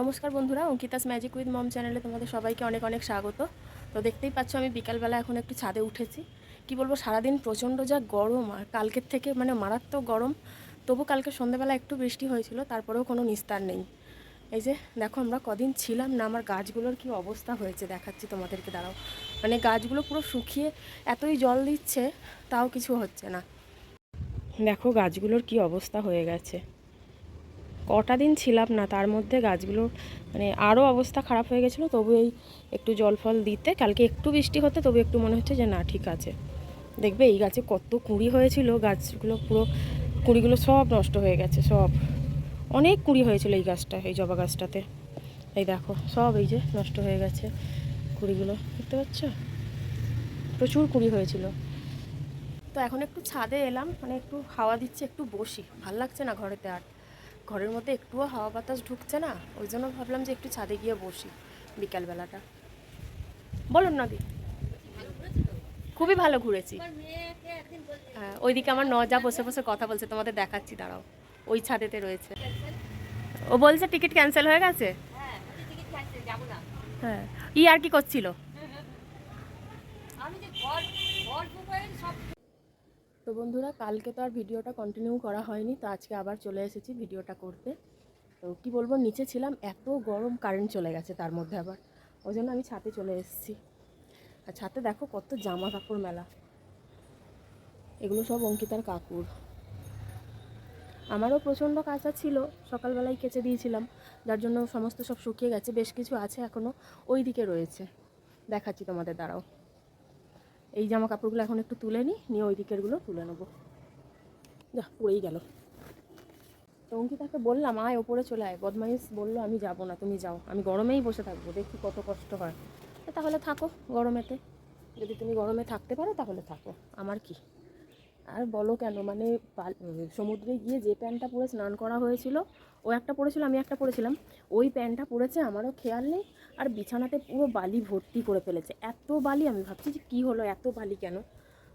নমস্কার বন্ধুরা, Ankita's magic with মম চ্যানেলে তোমাদের সবাইকে অনেক অনেক স্বাগত। তো দেখতেই পাচ্ছ আমি বিকালবেলা এখন একটু ছাদে উঠেছি। কি বলব, সারাদিন প্রচণ্ড যা গরম আর কালকের থেকে মানে মারাত্মক গরম, তবু কালকে সন্ধ্যেবেলা একটু বৃষ্টি হয়েছিল, তারপরেও কোনো নিস্তার নেই। এই যে দেখো আমরা কদিন ছিলাম না, আমার গাছগুলোর কি অবস্থা হয়েছে দেখাচ্ছি তোমাদেরকে, দাঁড়াও। মানে গাছগুলো পুরো শুকিয়ে এতই জল দিচ্ছে, তাও কিছু হচ্ছে না। দেখো গাছগুলোর কি অবস্থা হয়ে গেছে। কটা দিন ছিলাম না, তার মধ্যে গাছগুলো মানে আরও অবস্থা খারাপ হয়ে গেছিল, তবু এই একটু জল ফল দিতে, কালকে একটু বৃষ্টি হতে, তবু একটু মনে হচ্ছে যে না, ঠিক আছে। দেখবে এই গাছে কত কুঁড়ি হয়েছিল, গাছগুলো পুরো কুঁড়িগুলো সব নষ্ট হয়ে গেছে, সব। অনেক কুঁড়ি হয়েছিল এই গাছটা, এই জবা গাছটাতে। এই দেখো, সব এই যে নষ্ট হয়ে গেছে কুঁড়িগুলো, দেখতে পাচ্ছ? প্রচুর কুঁড়ি হয়েছিল। তো এখন একটু ছাদে এলাম মানে একটু হাওয়া দিচ্ছে, একটু বসি। ভালো লাগছে না ঘরেতে আর। ঘরের মধ্যে একটুও হাওয়া বাতাস ঢুকছে না ওই জন্য ভাবলাম যে একটু ছাদে গিয়ে বসি বিকালবেলাটা। বলুন নদী। খুবই ভালো ঘুরেছি। হ্যাঁ ওইদিকে আমার নজা বসে বসে কথা বলছে তোমাদের দেখাচ্ছি দাঁড়াও। ওই ছাদেতে রয়েছে। ও বলছে টিকিট ক্যান্সেল হয়ে গেছে? হ্যাঁ। ই আর কি করছিল? তো বন্ধুরা, কালকে তো আর ভিডিওটা কন্টিনিউ করা হয়নি, তো আজকে আবার চলে এসেছি ভিডিওটা করতে। তো কি বলব, নিচে ছিলাম, এত গরম কারেন্ট চলে গেছে তার মধ্যে আবার। ওই জন্য আমি ছাতে চলে এসেছি। আর ছাতে দেখো কত জামা কাপড় মেলা। এগুলো সব অঙ্কিতার কাকুর। আমারও প্রচণ্ড কাঁচা ছিল, সকালবেলায় কেচে দিয়েছিলাম, যার জন্য সমস্ত সব শুকিয়ে গেছে, বেশ কিছু আছে এখনও ওই দিকে রয়েছে। দেখাচ্ছি তোমাদের দ্বারাও এই জামা কাপড়গুলো এখন একটু তুলে নিই, নিয়ে ওই দিকেরগুলো তুলে নেব। যা, পড়েই গেল। তো অঙ্কিতাকে বললাম, আয় ওপরে চলে আয়। বদমাইশ বলল, আমি যাব না, তুমি যাও। আমি গরমেই বসে থাকব, দেখি কত কষ্ট হয়। তাহলে থাকো গরমেতে। যদি তুমি গরমে থাকতে পারো, তাহলে থাকো। আমার কি? আর বলো কেন মানে সমুদ্রে গিয়ে যে প্যান্টটা পরে স্নান করা হয়েছিল, ও একটা পরেছিল, আমি একটা পরেছিলাম। ওই প্যান্টটা পরেছে, আমারও খেয়াল নেই। আর বিছানাতে পুরো বালি ভর্তি করে ফেলেছে। এত বালি, আমি ভাবছি যে কী হলো, এত বালি কেন?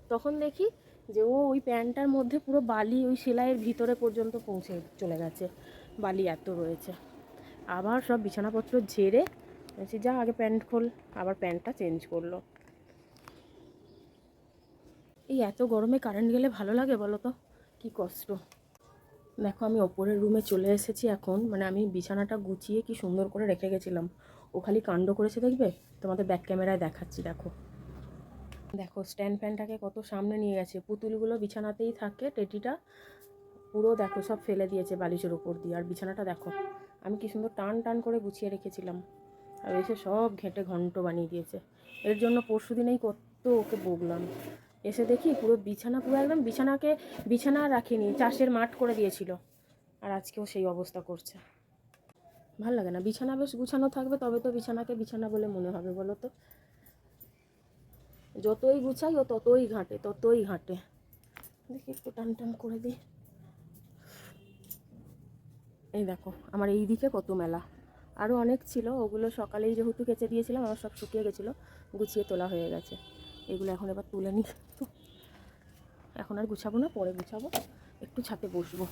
তখন দেখি যে ও ওই প্যান্টটার মধ্যে পুরো বালি ওই সেলাইয়ের ভিতরে পর্যন্ত পৌঁছে চলে গেছে। বালি এত রয়েছে। আবার সব বিছানাপত্র ঝেড়ে বলছি, যা, আগে প্যান্ট খোল। আবার প্যান্টটা চেঞ্জ করল। এই এত গরমে কারেন্ট গেলে ভালো লাগে বলো তো? কী কষ্ট। দেখো, আমি ওপরের রুমে চলে এসেছি এখন। মানে আমি বিছানাটা গুছিয়ে কি সুন্দর করে রেখে গেছিলাম। ও খালি কাণ্ড করেছে দেখবে? তোমাদের ব্যাক ক্যামেরায় দেখাচ্ছি, দেখো। দেখো স্ট্যান্ড ফ্যানটাকে কত সামনে নিয়ে গেছে। পুতুলগুলো বিছানাতেই থাকে, টেটিটা। পুরো দেখো, সব ফেলে দিয়েছে বালিশের উপর দিয়ে। আর বিছানাটা দেখো, আমি কি সুন্দর টান টান করে গুছিয়ে রেখেছিলাম। আর এসে সব ঘেঁটে ঘন্ট বানিয়ে দিয়েছে। এর জন্য পরশু দিনেই কত ওকে বকলাম। এসে দেখি পুরো বিছানা, পুরো একদম বিছানাকে, বিছানা রাখিনি, চাষের মাঠ করে দিয়েছিল। আর আজকেও সেই অবস্থা করছে। ভালো লাগে না। বিছানা বেশ গুছানো থাকবে, তবে তো বিছানাকে বিছানা বলে মনে হবে বলো তো যতই গুছাই ও ততই ঘাঁটে ততই ঘাঁটে। দেখি একটু টান টান করে দিই। এই দেখো, আমার এই দিকে কত মেলা। আরও অনেক ছিল, ওগুলো সকালেই যেহেতু কেচে দিয়েছিলাম, আমার সব শুকিয়ে গেছিল, গুছিয়ে তোলা হয়ে গেছে। এগুলো এখন এবার তুলে নিই। তো এখন আর গুছাবো না, পরে গুছাবো। একটু ছাতে বসবো।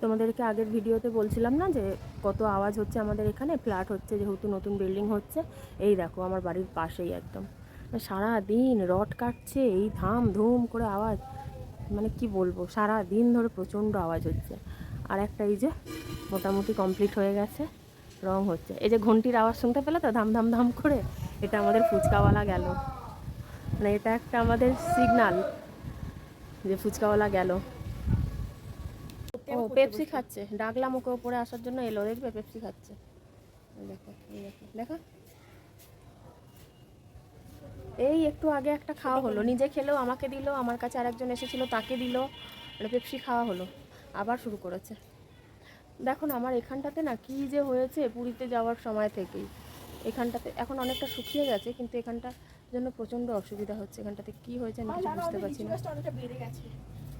তোমাদেরকে আগের ভিডিওতে বলছিলাম না যে কত আওয়াজ হচ্ছে আমাদের এখানে? ফ্ল্যাট হচ্ছে, যেহেতু নতুন বিল্ডিং হচ্ছে। এই দেখো, আমার বাড়ির পাশেই একদম। সারা দিন রড কাটছে, এই ধাম ধুম করে আওয়াজ। মানে কি বলব সারা দিন ধরে প্রচণ্ড আওয়াজ হচ্ছে। আর একটা এই যে, মোটামুটি কমপ্লিট হয়ে গেছে, রং হচ্ছে। এই যে ঘন্টির আওয়াজ শুনতে পেলে তো? ধাম ধাম ধাম করে এটা আমাদের ফুচকাওয়ালা গেল। মানে এটা একটা আমাদের সিগনাল যে ফুচকাওয়ালা গেল। ও পেপসি খাচ্ছে। ডাকলাম ওকে ওপরে আসার জন্য এলো দেখবে পেপসি খাচ্ছে। এই দেখো দেখো দেখো। এই একটু আগে একটা খাওয়া হলো। নিজে খেলেও আমাকে দিল আমার কাছে আরেকজন এসেছিল তাকে দিল। মানে পেপসি খাওয়া হলো আবার শুরু করেছে। দেখো না আমার এখানটাতে না কি যে হয়েছে পুরীতে যাওয়ার সময় থেকেই। এখানটাতে এখন অনেকটা শুকিয়ে গেছে কিন্তু এখানটার জন্য প্রচণ্ড অসুবিধা হচ্ছে। এখানটাতে কি হয়েছে আমি কিছু বুঝতে পারছি না।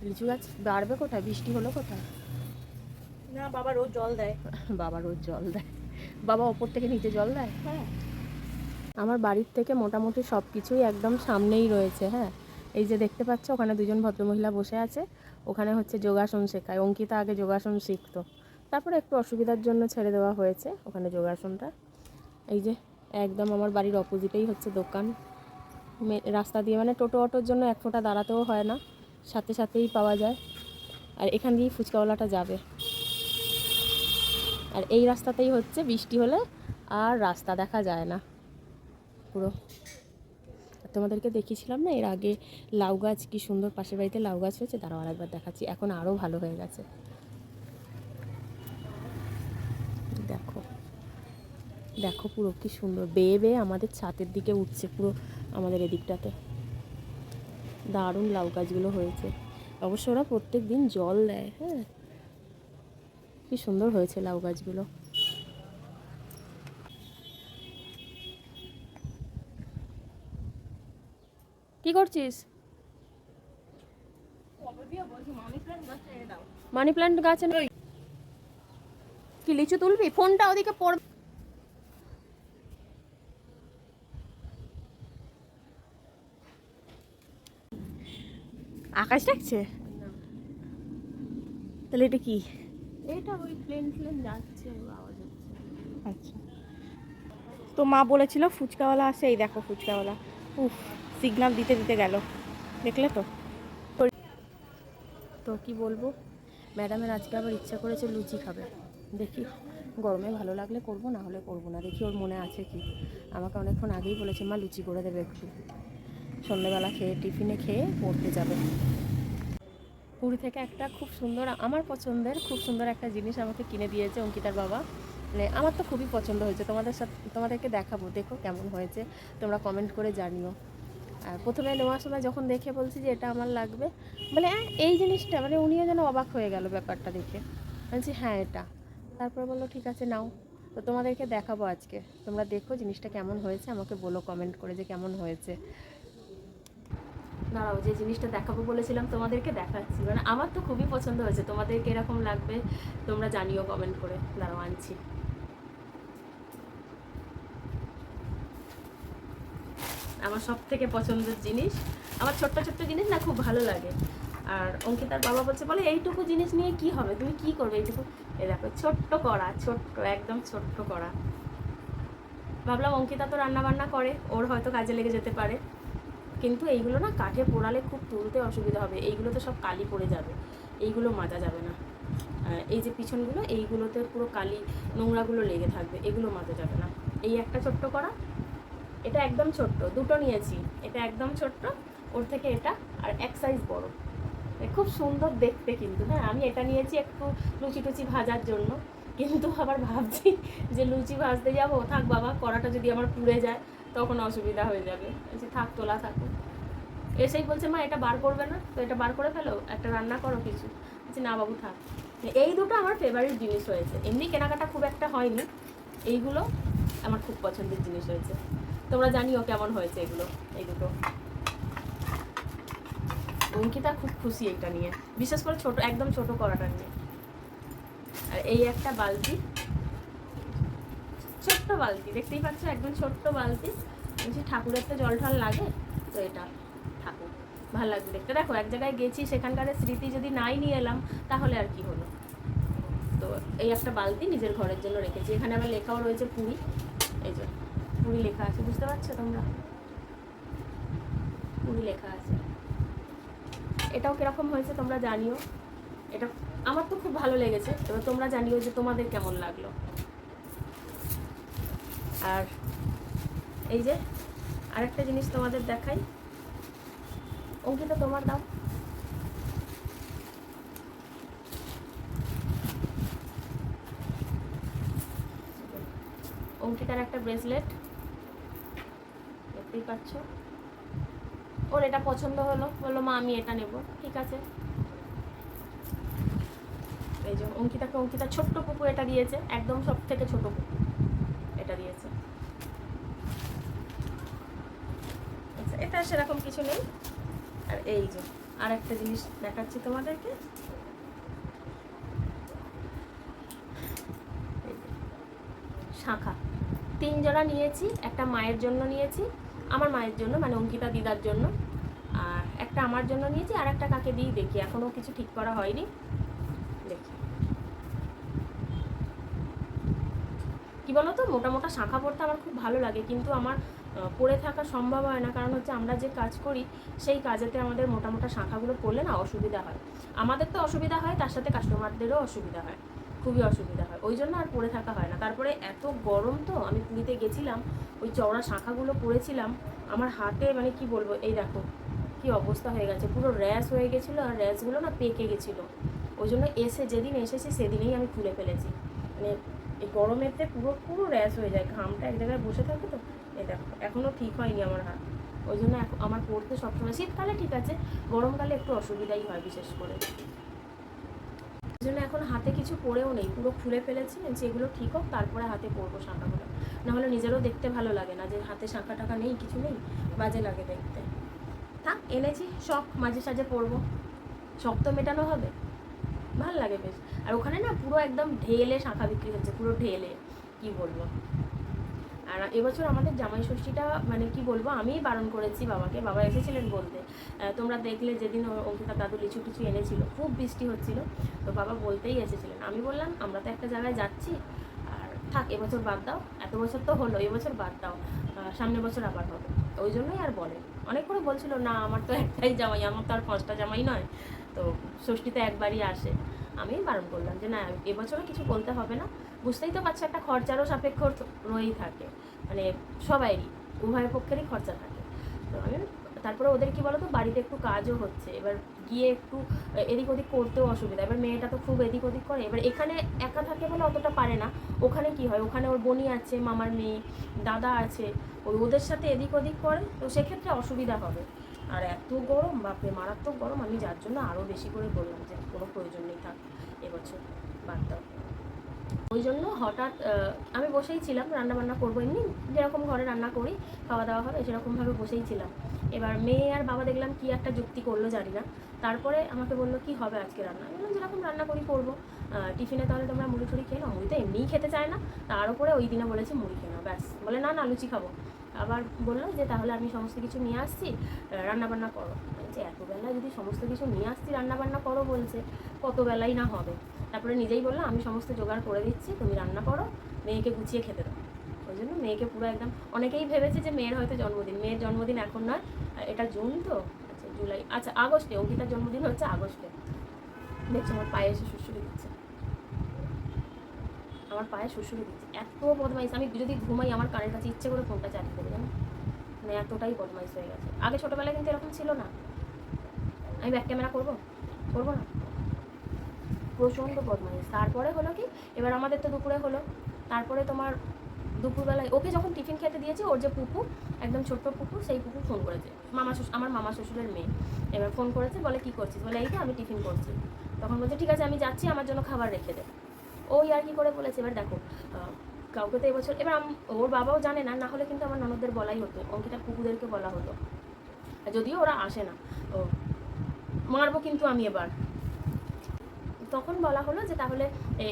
লিচু গাছ বাড়বে কোথায়? বৃষ্টি হলো কোথায়? না বাবা রোজ জল দেয়। বাবা রোজ জল দেয়। বাবা ওপর থেকে নিচে জল দেয়? হ্যাঁ। আমার বাড়ির থেকে মোটামুটি সব কিছুই একদম সামনেই রয়েছে হ্যাঁ। এই যে দেখতে পাচ্ছ ওখানে দুজন ভদ্রমহিলা বসে আছে। ওখানে হচ্ছে যোগাসন শেখায়। অঙ্কিতা আগে যোগাসন শিখতো। তারপরে একটু অসুবিধার জন্য ছেড়ে দেওয়া হয়েছে ওখানে যোগাসনটা। এই যে একদম আমার বাড়ির অপোজিটেই হচ্ছে দোকান। রাস্তা দিয়ে মানে টোটো অটোর জন্য এক ফোঁটা দাঁড়াতেও হয় না। সাথে সাথেই পাওয়া যায়। আর এখান দিয়েই ফুচকাওয়ালাটা যাবে। আর এই রাস্তাতেই হচ্ছে বৃষ্টি হলে আর রাস্তা দেখা যায় না। পুরো। তোমাদেরকে দেখিয়েছিলাম না, এর আগে লাউ গাছ, কি সুন্দর পাশের বাড়িতে লাউ গাছ হয়েছে তারাও আরেকবার দেখাচ্ছি। এখন আরও ভালো হয়ে গেছে। দেখো। দেখো পুরো কি সুন্দর। বেয়ে বেয়ে আমাদের ছাতের দিকে উঠছে পুরো আমাদের এদিকটাতে। দারুণ লাউ গাছগুলো হয়েছে। অবশ্য ওরা প্রত্যেক দিন জল দেয় হ্যাঁ? কি সুন্দর হয়েছে লাউ গাছগুলো। কি করছিস? মানি প্ল্যান্ট গাছ কি লিচু তুলবি? ফোনটা ওদিকে পড় আকাশ ডাকছে? তাহলে এটা কি? এটা ওই প্লেন প্লেন যাচ্ছে আওয়াজ হচ্ছে। আচ্ছা। তো মা বলেছিল ফুচকাওয়ালা আসে এই দেখো ফুচকাওয়ালা। উফ সিগন্যাল দিতে দিতে গেল। দেখলে তো? তো কি বলব? ম্যাডামের আজকে আবার ইচ্ছা করেছে লুচি খাবে। দেখি গরমে ভালো লাগলে করব না হলে করব না। দেখি ওর মনে আছে কি। আমাকে অনেকক্ষণ আগেই বলেছে মা লুচি করে দেবে একটু। সন্ধ্যেবেলা খেয়ে টিফিনে খেয়ে পড়তে যাবে। পুরী থেকে একটা খুব সুন্দর আমার পছন্দের খুব সুন্দর একটা জিনিস আমাকে কিনে দিয়েছে অঙ্কিতার বাবা। মানে আমার তো খুবই পছন্দ হয়েছে। তোমাদের সাথে তোমাদেরকে দেখাবো দেখো কেমন হয়েছে। তোমরা কমেন্ট করে জানিও। আর প্রথমে নেওয়ার সময় যখন দেখে বলছি যে এটা আমার লাগবে বলে "অ্যাঁ, এই জিনিসটা? মানে উনিও যেন অবাক হয়ে গেল ব্যাপারটা দেখে। বলছি হ্যাঁ এটা। তারপরে বলল ঠিক আছে নাও। তো তোমাদেরকে দেখাবো আজকে। তোমরা দেখো জিনিসটা কেমন হয়েছে আমাকে বলো কমেন্ট করে যে কেমন হয়েছে। দাঁড়াও, যে জিনিসটা দেখাবো বলেছিলাম তোমাদেরকে দেখাচ্ছি। মানে আমার তো খুবই পছন্দ হয়েছে। তোমাদেরকে এরকম লাগবে তোমরা জানিও কমেন্ট করে। দাঁড়াও, আনছি। আমার সব থেকে পছন্দের জিনিস, আমার ছোট্ট ছোট্ট জিনিস না খুব ভালো লাগে। আর অঙ্কিতার বাবা বলছে, বলে এইটুকু জিনিস নিয়ে কি হবে? তুমি কি করবে এইটুকু? এ দেখো, ছোট্ট কড়া, ছোট্ট, একদম ছোট্ট করা ভাবলাম অঙ্কিতা তো রান্না বান্না করে, ওর হয়তো কাজে লেগে যেতে পারে। কিন্তু এইগুলো না কাঠে পোড়ালে খুব তুলতে অসুবিধা হবে। এইগুলো তো সব কালি পড়ে যাবে। এইগুলো মাজা যাবে না। এই যে পিছনগুলো, এইগুলোতে পুরো কালি নোংরাগুলো লেগে থাকবে। এগুলো মাজা যাবে না। এই একটা ছোট্ট করা এটা একদম ছোট্ট, দুটো নিয়েছি। এটা একদম ছোট্ট, ওর থেকে এটা আর এক সাইজ বড়। খুব সুন্দর দেখতে কিন্তু। হ্যাঁ আমি এটা নিয়েছি একটু লুচি টুচি ভাজার জন্য। কিন্তু আবার ভাবছি যে লুচি ভাজতে যাব। থাক বাবা, কড়াটা যদি আমার পুড়ে যায় তখন অসুবিধা হয়ে যাবে। বলছি থাক, তোলা থাকুক এসেই বলছে, মা, এটা বার করবে না। তো এটা বার করে ফেলো, একটা রান্না করো কিছু। বলছি, না বাবু, থাক। এই দুটো আমার ফেভারিট জিনিস হয়েছে। এমনি কেনাকাটা খুব একটা হয়নি। এইগুলো আমার খুব পছন্দের জিনিস হয়েছে। তোমরা জানিও কেমন হয়েছে এগুলো, এই দুটো। অঙ্কিতা খুব খুশি এটা নিয়ে। বিশেষ করে ছোট, একদম ছোট করাটা নিয়ে। আর এই একটা বালতি ছোট্ট বালতি, দেখতেই পাচ্ছ একদম ছোট্ট বালতি। বলছি ঠাকুরের তো জল ঠল লাগে, তো এটা ঠাকুর। ভালো লাগবে দেখতে। দেখো, এক জায়গায় গেছি, সেখানকার স্মৃতি যদি নাই নিয়ে এলাম, তাহলে আর কি হলো? তো এই একটা বালতি নিজের ঘরের জন্য রেখেছি। এখানে আবার লেখাও রয়েছে পুরী। এই যে, পুরী লেখা আছে, বুঝতে পারছ তোমরা? পুরী লেখা আছে। এটাও কীরকম হয়েছে তোমরা জানিও? এটা, আমার তো খুব ভালো লেগেছে। এবার তোমরা জানিও যে তোমাদের কেমন লাগল। আর এই যে, আরেকটা জিনিস তোমাদের দেখাই। অঙ্কিতা, তোমার দাও। অঙ্কিতার একটা ব্রেসলেট দেখতেই পাচ্ছ। ওর এটা পছন্দ হলো। বলল, মা, আমি এটা নেব। ঠিক আছে। এই যে অঙ্কিতাকে, অঙ্কিতা ছোট্ট পুকু এটা দিয়েছে, একদম সব থেকে ছোট পুকু। এটা দিয়েছে। আচ্ছা এটা সেরকম কিছু নেই। আর এই যে আর একটা জিনিস দেখাচ্ছি তোমাদেরকে। শাঁখা। তিন জোড়া নিয়েছি, একটা মায়ের জন্য নিয়েছি, আমার মায়ের জন্য মানে অঙ্কিতা দিদার জন্য। আর একটা আমার জন্য নিয়েছি, আর একটা কাকে দিই দেখি। এখনও কিছু ঠিক করা হয়নি দেখি কি বলতো? মোটা মোটা শাঁখা পড়তে আমার খুব ভালো লাগে। কিন্তু আমার পরে থাকা সম্ভব হয় না। কারণ হচ্ছে আমরা যে কাজ করি, সেই কাজেতে আমাদের মোটা মোটা শাঁখাগুলো পড়লে না অসুবিধা হয়। আমাদের তো অসুবিধা হয়, তার সাথে কাস্টমারদেরও অসুবিধা হয়। খুবই অসুবিধা হয়। ওই জন্য আর পরে থাকা হয় না। তারপরে এত গরম তো, আমি পুরীতে গেছিলাম, ওই চওড়া শাঁখাগুলো পরেছিলাম আমার হাতে মানে কি বলব? এই দেখো, কি অবস্থা হয়ে গেছে। পুরো র্যাশ হয়ে গেছিল আর র্যাশগুলো না পেকে গেছিল। ওই জন্য এসে যেদিন এসেছি, সেদিনেই আমি খুলে ফেলেছি। মানে এই গরমেতে পুরো পুরো র্যাশ হয়ে যায়, ঘামটা এক জায়গায় বসে থাকে তো। এই দেখো এখনও ঠিক হয়নি আমার হাত। ওই জন্য আমার পড়তে সবসময়, শীতকালে ঠিক আছে, গরমকালে একটু অসুবিধাই হয় বিশেষ করে। ওই জন্য এখন হাতে কিছু পরেও নেই, পুরো খুলে ফেলেছি যেগুলো ঠিক হোক, তারপরে হাতে পরবো শাঁখাগুলো। নাহলে নিজেরও দেখতে ভালো লাগে না, যে হাতে শাঁখা টাকা নেই, কিছু নেই, বাজে লাগে দেখতে। থাক, এনেছি, শখ, মাঝে সাঝে পরবো। শখ তো মেটানো হবে। ভালো লাগে বেশ। আর ওখানে না পুরো একদম ঢেলে শাঁখা বিক্রি হচ্ছে, পুরো ঢেলে, কি বলব? আর এবছর আমাদের জামাই ষষ্ঠীটা মানে কি বলব, আমিই বারণ করেছি বাবাকে। বাবা এসেছিলেন বলতে তোমরা দেখলে যেদিন অঙ্কিতা দাদু লিচু টিচু এনেছিল, খুব বৃষ্টি হচ্ছিল। তো বাবা বলতেই এসেছিলেন। আমি বললাম, আমরা তো একটা জায়গায় যাচ্ছি, আর থাক, এবছর বাদ দাও। এত বছর তো হলো, এবছর বাদ দাও। সামনের বছর আবার হবে। ওই জন্যই আর বলে। অনেক করে বলছিল, না, আমার তো একটাই জামাই, আমার তো আর পাঁচটা জামাই নয়। তো ষষ্ঠীতে একবারই আসে। আমি বারণ করলাম যে, না, এবছরও কিছু বলতে হবে না। বুঝতেই তো পারছ, একটা খরচারও সাপেক্ষ রয়েই থাকে। মানে সবাইরই উভয় পক্ষেরই খরচা থাকে। তো আমি তারপরে ওদের কি বলো তো বাড়িতে একটু কাজও হচ্ছে। এবার গিয়ে একটু এদিক ওদিক করতেও অসুবিধা। এবার মেয়েটা তো খুব এদিক ওদিক করে। এবার এখানে একা থাকে বলে অতটা পারে না। ওখানে কি হয়? ওখানে ওর বোনই আছে, মামার মেয়ে, দাদা আছে। ওই ওদের সাথে এদিক ওদিক করে। তো সেক্ষেত্রে অসুবিধা হবে। আর এত গরম, বাপরে, মারাত্মক গরম, আমি যার জন্য আরও বেশি করে বললাম যে কোনো প্রয়োজন নেই, থাক, এবছর বাদ দাও। ওই জন্য হঠাৎ আমি বসেই ছিলাম রান্না বান্না করব এমনি, যেরকম ঘরে রান্না করি খাওয়া দাওয়া হবে, সেরকমভাবে বসেই ছিলাম। এবার মেয়ে আর বাবা দেখলাম কি একটা যুক্তি করল জানি না তারপরে আমাকে বলল, কি হবে আজকে রান্না? আমি বললাম, যেরকম রান্না করি, করব। টিফিনে তাহলে তোমরা মুড়ি টুড়ি খেয়ে নাও, মুড়ি তো এমনিই খেতে চায় না। তার উপরে ওই দিনে বলেছে, মুড়ি খেয়ে নাও, ব্যাস। বলে, না না, লুচি খাব। আবার বলল যে তাহলে আমি সমস্ত কিছু নিয়ে আসছি রান্না বান্না করো। যে এতবেলা যদি সমস্ত কিছু নিয়ে আসছি, রান্নাবান্না করো, বলছে কত বেলাই না হবে? তারপরে নিজেই বলল, আমি সমস্ত জোগাড় করে দিচ্ছি, তুমি রান্না করো, মেয়েকে গুছিয়ে খেতে দাও। ওই জন্য মেয়েকে পুরো একদম, অনেকেই ভেবেছে যে মেয়ের হয়তো জন্মদিন, মেয়ের জন্মদিন এখন নয় এটা জুন তো আচ্ছা জুলাই আচ্ছা আগস্টে, অঙ্কিতার জন্মদিন হচ্ছে আগস্টে। দেখছি, আমার পায়ে এসে শুশুরি দিচ্ছে। আমার পায়ে শুশুরি দিচ্ছে। এত বদমাইশ, আমি যদি ঘুমাই আমার কানের কাছে ইচ্ছে করে ফোনটা চার্জ করে জানো? মানে এতটাই বদমাইশ হয়ে গেছে। আগে ছোটোবেলায় কিন্তু এরকম ছিল না। আমি ব্যাক ক্যামেরা করব? করব না? প্রচণ্ড বদমাইশ। তারপরে হলো কি? এবার আমাদের তো দুপুরে হলো। তারপরে তোমার দুপুরবেলায় ওকে যখন টিফিন খেতে দিয়েছি, ওর যে পুপু, একদম ছোট্ট পুপু, সেই পুপু ফোন করেছে। মামা শ্বশুর, আমার মামা শ্বশুরের মেয়ে। এবার ফোন করেছে, বলে, কি করছিস? বলে, এই আমি টিফিন করছি। তখন বলছে, ঠিক আছে, আমি যাচ্ছি, আমার জন্য খাবার রেখে দে। ওই আর কি করে বলেছে। এবার দেখো কাউকে তো এবছর এবার ওর বাবাও জানে না না হলে কিন্তু আমার ননদদের বলাই হতো, অঙ্কিতা কুকুদেরকে বলা হতো। যদিও ওরা আসে না ও মারবো কিন্তু আমি এবার। তখন বলা হলো যে তাহলে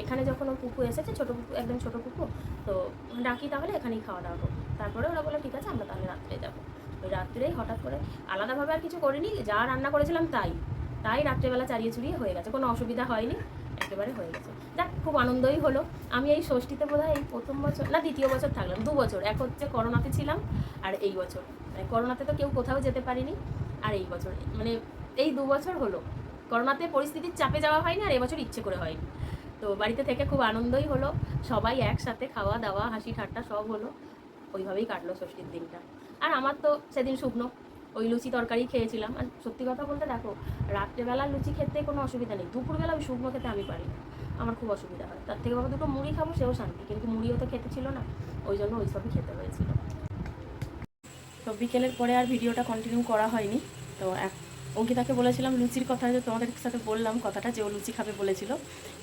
এখানে যখন ওর কুকু এসেছে, ছোটো পুকু একদম ছোটো কুকু, তো ডাকি তাহলে এখানেই খাওয়া দাওয়া করব। তারপরে ওরা বলে ঠিক আছে, আমরা তাহলে রাত্রে যাব। ওই রাত্রেই হঠাৎ করে আলাদাভাবে আর কিছু করিনি, যা রান্না করেছিলাম তাই। তাই রাত্রেবেলা চারিয়ে চুরিয়ে হয়ে গেছে, কোনো অসুবিধা হয়নি, একেবারে হয়ে গেছে। খুব আনন্দই হলো। আমি এই ষষ্ঠীতে বোধহয় এই প্রথম বছর না, দ্বিতীয় বছর থাকলাম, দু বছর। এক হচ্ছে করোনাতে ছিলাম আর এই বছর। মানে করোনাতে তো কেউ কোথাও যেতে পারিনি আর এই বছর। মানে এই দু বছর হলো। করোনাতে পরিস্থিতির চাপে যাওয়া হয়নি আর এবছর ইচ্ছে করে হয়নি। তো বাড়িতে থেকে খুব আনন্দই হলো। সবাই একসাথে খাওয়া দাওয়া, হাসি ঠাট্টা সব হলো। ওইভাবেই কাটলো ষষ্ঠীর দিনটা। আর আমার তো সেদিন শুকনো। ওই লুচি তরকারি খেয়েছিলাম। আর সত্যি কথা বলতে দেখো রাত্রেবেলা লুচি খেতে কোনো অসুবিধা নেই। দুপুরবেলা ওই শুকনো খেতে আমি পারি আমার খুব অসুবিধা হয়। তার থেকে বাবা দুটো মুড়ি খাব, সেও শান্তি। কিন্তু মুড়িও তো খেতে ছিল না, ওই জন্য ওই সবই খেতে হয়েছিল। তো বিকেলের পরে আর ভিডিওটা কন্টিনিউ করা হয়নি। তো এক অঙ্কিতাকে বলেছিলাম লুচির কথা, যে তোমাদের সাথে বললাম কথাটা, যে ও লুচি খাবে বলেছিল।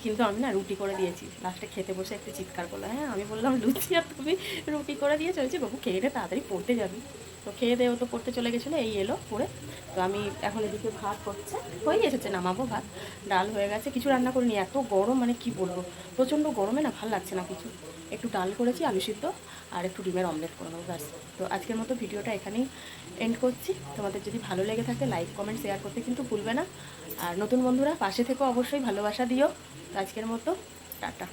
কিন্তু আমি না রুটি করে দিয়েছি। লাস্টে খেতে বসে একটু চিৎকার করল হ্যাঁ আমি বললাম লুচি আর তুমি রুটি করে দিয়ে চলছে বাবু, খেয়ে দে, তাড়াতাড়ি পড়তে যাবি। তো খেয়ে দিয়ে ও তো পড়তে চলে গেছিল, এই এলো পড়ে। তো আমি এখন এদিকে ভাত হচ্ছে হয়ে এসেছে, নামাবো ভাত। ডাল হয়ে গেছে, কিছু রান্না করিনি। এত গরম মানে কি বলব? প্রচণ্ড গরমে না ভালো লাগছে না কিছু। একটু ডাল করেছি, আলু সিদ্ধ, আর একটু ডিমের অমলেট করে নেব, ব্যাস। তো আজকের মতো ভিডিওটা এখানেই। এন্ড করছি। তোমাদের যদি ভালো লেগে থাকে লাইক কমেন্ট শেয়ার করতে কিন্তু ভুলবে না। আর নতুন বন্ধুরা, পাশে থেকেও অবশ্যই ভালোবাসা দিও। আজকের মতো, টাটা।